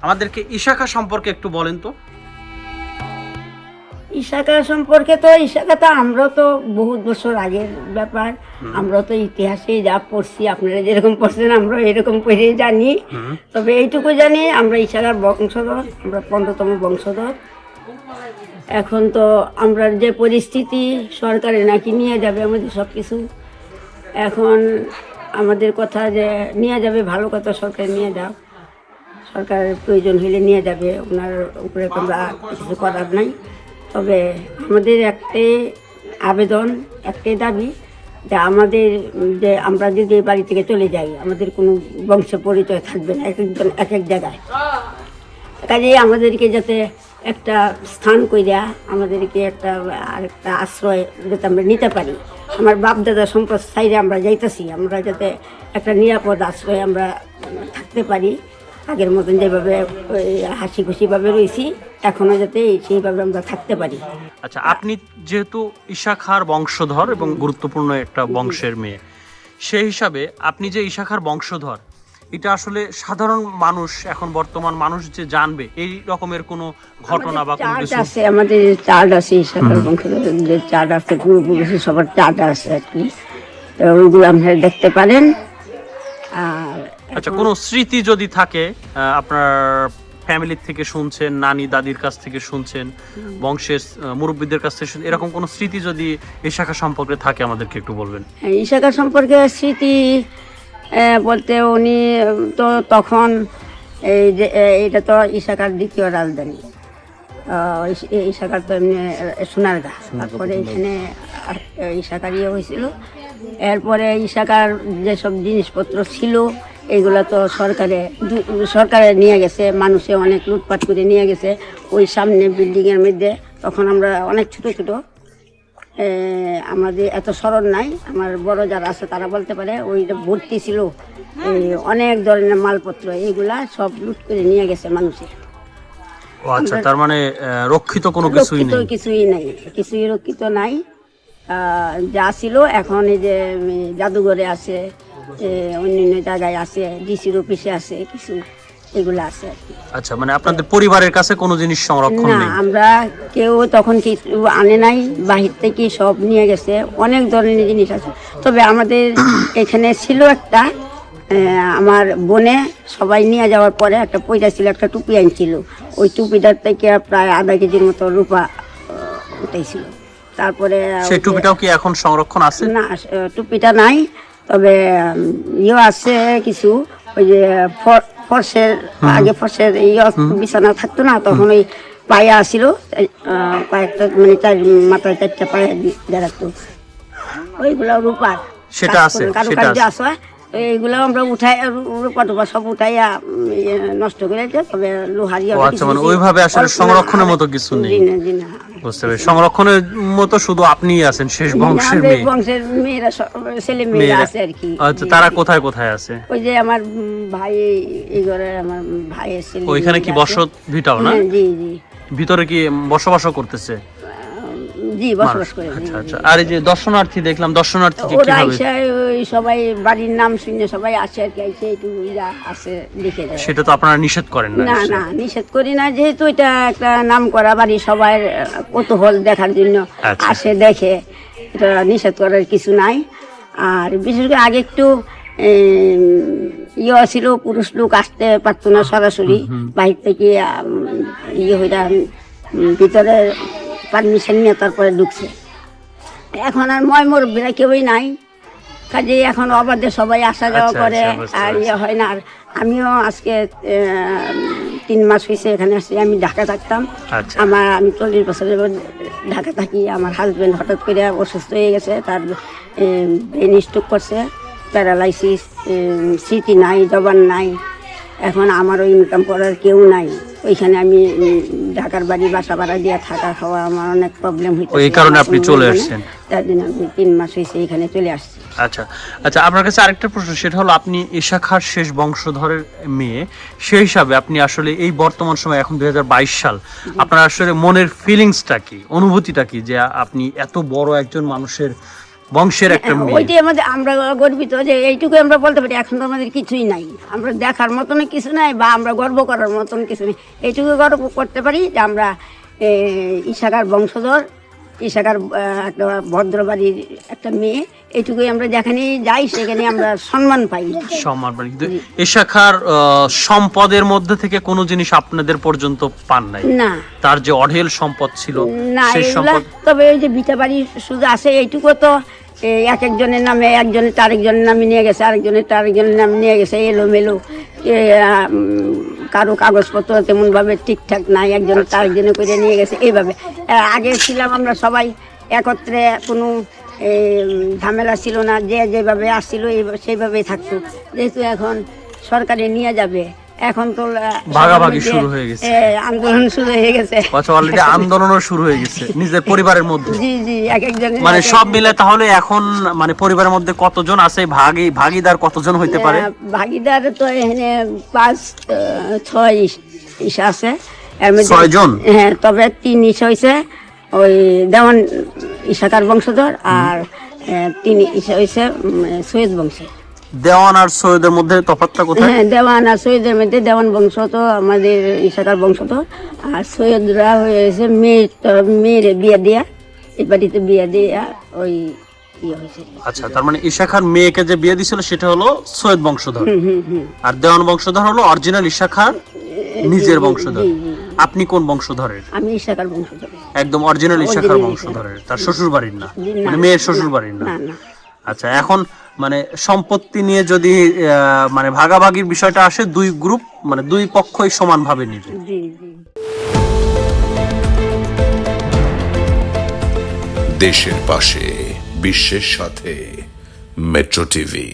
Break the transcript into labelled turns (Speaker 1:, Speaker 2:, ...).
Speaker 1: আমাদেরকে ইশাখা সম্পর্কে একটু বলেন তো।
Speaker 2: ইশাকা সম্পর্কে তো ইশাকা তো আমরা তো বহুত বছর আগের ব্যাপার। আমরা তো ইতিহাসে যা পড়ছি আপনারা যেরকম পড়ছেন আমরা এরকম পড়ে জানি। তবে এইটুকু জানি আমরা ইশাকার বংশধর আমরা পনেরোতম বংশধর। এখন তো আমরা যে পরিস্থিতি সরকারে নাকি নিয়ে যাবে আমাদের সব কিছু এখন আমাদের কথা যে নিয়ে যাবে ভালো কথা সরকার নিয়ে যাও সরকারের প্রয়োজন হলে নিয়ে যাবে, ওনার উপরে তো আমরা কিছু করার নাই। তবে আমাদের একটাই আবেদন, একটাই দাবি যে আমাদের, যে আমরা যদি এই বাড়ি থেকে চলে যাই, আমাদের কোনো বংশ পরিচয় থাকবে না, এক একজন, এক এক জায়গায়। কাজেই আমাদেরকে যাতে একটা স্থান কইরা আমাদেরকে একটা, আরেকটা আশ্রয় যাতে আমরা নিতে পারি। আমার বাপ দাদা সম্পদ আমরা যাইতেছি, আমরা যাতে একটা নিরাপদ আশ্রয় আমরা থাকতে পারি। আগের মতন যেভাবে হাসি খুশিভাবে রয়েছি এখনও যাতে সেইভাবে আমরা থাকতে পারি।
Speaker 1: আচ্ছা আপনি যেহেতু ইশাখার বংশধর এবং গুরুত্বপূর্ণ একটা বংশের মেয়ে সেই হিসাবে আপনি যে ইশাখার বংশধর এটা আসলে সাধারণ মানুষ এখন বর্তমান মানুষ যে জানবে এই রকমের কোনো ঘটনা বা কোনো কিছু?
Speaker 2: আছে আমাদের চার্ট আছে সরকার বংশধরের যে চার্ট আছে পূর্বপুরুষ সবার চার্ট আছে আর কি। ওইগুলো আপনারা দেখতে পারেন।
Speaker 1: আচ্ছা কোনো স্মৃতি যদি থাকে আপনার ফ্যামিলির থেকে শুনছেন নানি দাদির কাছ থেকে শুনছেন বংশের মুরব্বীদের কাছ থেকে এরকম কোনো স্মৃতি যদি এই শাখা সম্পর্কে থাকে আমাদেরকে একটু বলবেন।
Speaker 2: এই শাখা সম্পর্কে স্মৃতি বলতে উনি তো তখন এই যে এটা তো ইশাকার দ্বিতীয় রাজধানী। এই ইশাকার তো এমনি সোনারগা। তারপরে এখানে ইশাকার ইয়ে হয়েছিল। এরপরে ইশাকার যেসব জিনিসপত্র ছিল এইগুলো তো সরকারে সরকারে নিয়ে গেছে মানুষে অনেক লুটপাট করে নিয়ে গেছে। ওই সামনে বিল্ডিংয়ের মধ্যে তখন আমরা অনেক ছোট ছোট। আমাদের এত স্মরণ নাই আমার বড় যারা আছে তারা বলতে পারে ওই যে ভর্তি ছিল অনেক ধরনের মালপত্র এইগুলা সব লুট করে নিয়ে গেছে মানুষের
Speaker 1: ও আচ্ছা তার মানে রক্ষিত কোনো কিছুই নেই।
Speaker 2: কিছুই নাই কিছুই রক্ষিত নাই। যা ছিল এখন এই যে জাদুঘরে আছে অন্যান্য জায়গায় আছে ডিসির অফিসে আছে কিছু এগুলো আছে
Speaker 1: আচ্ছা মানে আপনাদের পরিবারের কাছে কোনো জিনিস সংরক্ষণ
Speaker 2: না আমরা কেউ তখন কিছু আনে নাই বাহির থেকে সব নিয়ে গেছে অনেক ধরনের জিনিস আছে। তবে আমাদের এখানে ছিল একটা আমার বোনে সবাই নিয়ে যাওয়ার পরে একটা পয়সা ছিল একটা টুপি আনছিল। ওই টুপিটার থেকে প্রায় আধা কেজির মতো রূপা আহ, উঠাইছিল। তারপরে
Speaker 1: সেই টুপিটাও কি এখন সংরক্ষণ আছে?
Speaker 2: না টুপিটা নাই তবে ইয়ে আছে কিছু ওই যে ফর্সের আগে ফর্সের ইয়ে বিছানা থাকতো না তখন ওই পায়ে আসছিল আহ, কয়েকটা মানে চার মাথায় চারটা পায়া দাঁড়াতো ওইগুলো রূপার।
Speaker 1: সেটা আছে,
Speaker 2: কারও
Speaker 1: সেটা আছে।
Speaker 2: এইগুলো আমরা উঠাই টুপা সব উঠাইয়া ইয়ে, নষ্ট করে তবে লোহার
Speaker 1: আচ্ছা, মানে ওইভাবে আসলে সংরক্ষণের মতো কিছু নেই। বুঝতে পেরেছি। সংরক্ষণের মতো শুধু আপনিই আছেন শেষ বংশের মেয়ে।
Speaker 2: বংশের মেয়েরা ছেলে মেয়েরা আছে আর কি।
Speaker 1: আচ্ছা তারা কোথায় কোথায় আছে?
Speaker 2: ওই যে আমার ভাই এই ঘরে আমার ছেলে
Speaker 1: ওইখানে কি বসত ভিটাও না?
Speaker 2: হ্যাঁ, জি জি।
Speaker 1: ভিতরে কি বসবাসও করতেছে?
Speaker 2: জি বসবাস করে।
Speaker 1: আচ্ছা আচ্ছা। আর এই যে দর্শনার্থী দেখলাম দর্শনার্থীকে
Speaker 2: ওরা
Speaker 1: কীভাবে
Speaker 2: এসে ওই সবাই বাড়ির নাম শুনে সবাই আসে আর কি এসে একটু ইরা আসে দেখে যায়
Speaker 1: সেটা তো আপনারা নিষেধ করেন না
Speaker 2: না না নিষেধ করি না যেহেতু এটা একটা নাম করা বাড়ি সবার কৌতূহল দেখার জন্য
Speaker 1: আচ্ছা।
Speaker 2: আসে দেখে। এটা নিষেধ করার কিছু নাই। আর বিশেষ করে আগে একটু ইয়ে ছিল পুরুষ লোক আসতে পারতো না সরাসরি বাহির থেকে ইয়ে হইয়া উম, ভিতরে পারমিশন নিয়ে তারপরে ঢুকছে। এখন আর ময় মুরব্বীরা কেউই নাই। কাজে এখন অবাধে সবাই আসা যাওয়া
Speaker 1: আচ্ছা,
Speaker 2: করে
Speaker 1: আচ্ছা,
Speaker 2: আর ইয়ে হয় না। আর আমিও আজকে তিন মাস হয়েছে এখানে আসছি। আমি ঢাকা থাকতাম।
Speaker 1: আচ্ছা।
Speaker 2: আমার আমি চল্লিশ বছর ঢাকা থাকি। আমার হাজবেন্ড হঠাৎ করে অসুস্থ হয়ে গেছে। তার ব্রেন স্ট্রোক করছে প্যারালাইসিস স্মৃতি নাই জবান নাই। এখন আমারও ইনকাম করার কেউ নাই। ওইখানে আমি ঢাকার বাড়ি বাসা ভাড়া দিয়ে থাকা খাওয়া আমার অনেক প্রবলেম
Speaker 1: ও, এই কারণে আপনি চলে আসছেন।
Speaker 2: তার জন্য আমি তিন মাস হয়েছে এখানে চলে আসছি।
Speaker 1: আচ্ছা আচ্ছা আপনার কাছে আরেকটা প্রশ্ন সেটা হলো আপনি ইশাখার শেষ বংশধরের মেয়ে সেই হিসাবে আপনি আসলে এই বর্তমান সময় এখন দুই হাজার বাইশ সাল আপনার আসলে মনের ফিলিংসটা কি অনুভূতিটা কি যে আপনি এত বড় একজন মানুষের বংশের একটা মেয়ে।
Speaker 2: ওইটাই আমাদের আমরা গর্বিত যে এইটুকু আমরা বলতে পারি এখন তো আমাদের কিছুই নাই। আমরা দেখার মতন কিছু নাই বা আমরা গর্ব করার মতন কিছু নেই। এইটুকু গর্ব করতে পারি যে আমরা ইশাকার বংশধর ইশাকার একটা ভদ্রবাড়ির একটা মেয়ে। এইটুকুই আমরা যেখানে যাই সেখানে আমরা সম্মান পাই।
Speaker 1: সম্মান পান। কিন্তু সম্পদের মধ্যে থেকে কোনো জিনিস আপনাদের পর্যন্ত পান নাই?
Speaker 2: না।
Speaker 1: তার যে অঢেল সম্পদ ছিল
Speaker 2: না
Speaker 1: সেই সম্পদ
Speaker 2: তবে এই যে বিটা বাড়ি শুধু আছে এইটুকু তো এক একজনের নামে একজনের তার একজনের নামে নিয়ে গেছে আরেকজনের তার একজনের নামে নিয়ে গেছে এলো মেলো কারও কাগজপত্র তেমন ভাবে ঠিকঠাক নাই একজন তার জন্য করে নিয়ে গেছে এইভাবে। আগে ছিলাম আমরা সবাই একত্রে কোনো ঝামেলা ছিল না যে যেভাবে আসছিল সেইভাবেই থাকতো। যেহেতু এখন সরকারে নিয়ে যাবে এখন তো
Speaker 1: ভাগাভাগি শুরু হয়ে গেছে।
Speaker 2: আন্দোলন শুরু হয়ে গেছে।
Speaker 1: আচ্ছা অলরেডি আন্দোলনও শুরু হয়ে গেছে নিজের পরিবারের মধ্যে।
Speaker 2: জি জি এক একজনের
Speaker 1: মানে সব মিলে তাহলে এখন মানে পরিবারের মধ্যে কতজন আছে ভাগি ভাগিদার কতজন হইতে পারে?
Speaker 2: ভাগিদার তো এখানে পাঁচ ছয় ইস- আছে। এর মধ্যে-
Speaker 1: ছয়জন?
Speaker 2: হ্যাঁ তবে তিন ইসা হয়েছে ওই দেওয়ান ইশাকার বংশধর আর তিন ইসা হয়েছে সৈয়দ বংশে
Speaker 1: দেওয়ান আর সৈয়দের মধ্যে তফাৎটা কোথায়?
Speaker 2: হ্যাঁ দেওয়ান আর সৈয়দের মধ্যে দেওয়ান বংশ তো আমাদের ইশাকার বংশধর আর সৈয়দরা হয়েছে মেয়ে মেয়ের বিয়ে দিয়া এই বাড়িতে বিয়ে দিয়া ওই ইয়ে
Speaker 1: আচ্ছা তার মানে ইশাখার মেয়েকে যে বিয়ে দিছিল সেটা হলো সৈয়দ বংশধর। আর দেওয়ান বংশধর হলো অরিজিনাল ইশাখার নিজের বংশধর। আপনি কোন বংশধরের?
Speaker 2: আমি
Speaker 1: একদম অরিজিনাল
Speaker 2: Original
Speaker 1: বংশধরের তার শ্বশুর বাড়ির না মানে মেয়ের শ্বশুর বাড়ির
Speaker 2: না।
Speaker 1: আচ্ছা এখন মানে সম্পত্তি নিয়ে যদি আহ, মানে ভাগাভাগির বিষয়টা আসে দুই গ্রুপ মানে দুই পক্ষই সমানভাবে নিবে।
Speaker 2: জি জি।
Speaker 3: দেশের পাশে বিশ্বের সাথে মেট্রো টিভি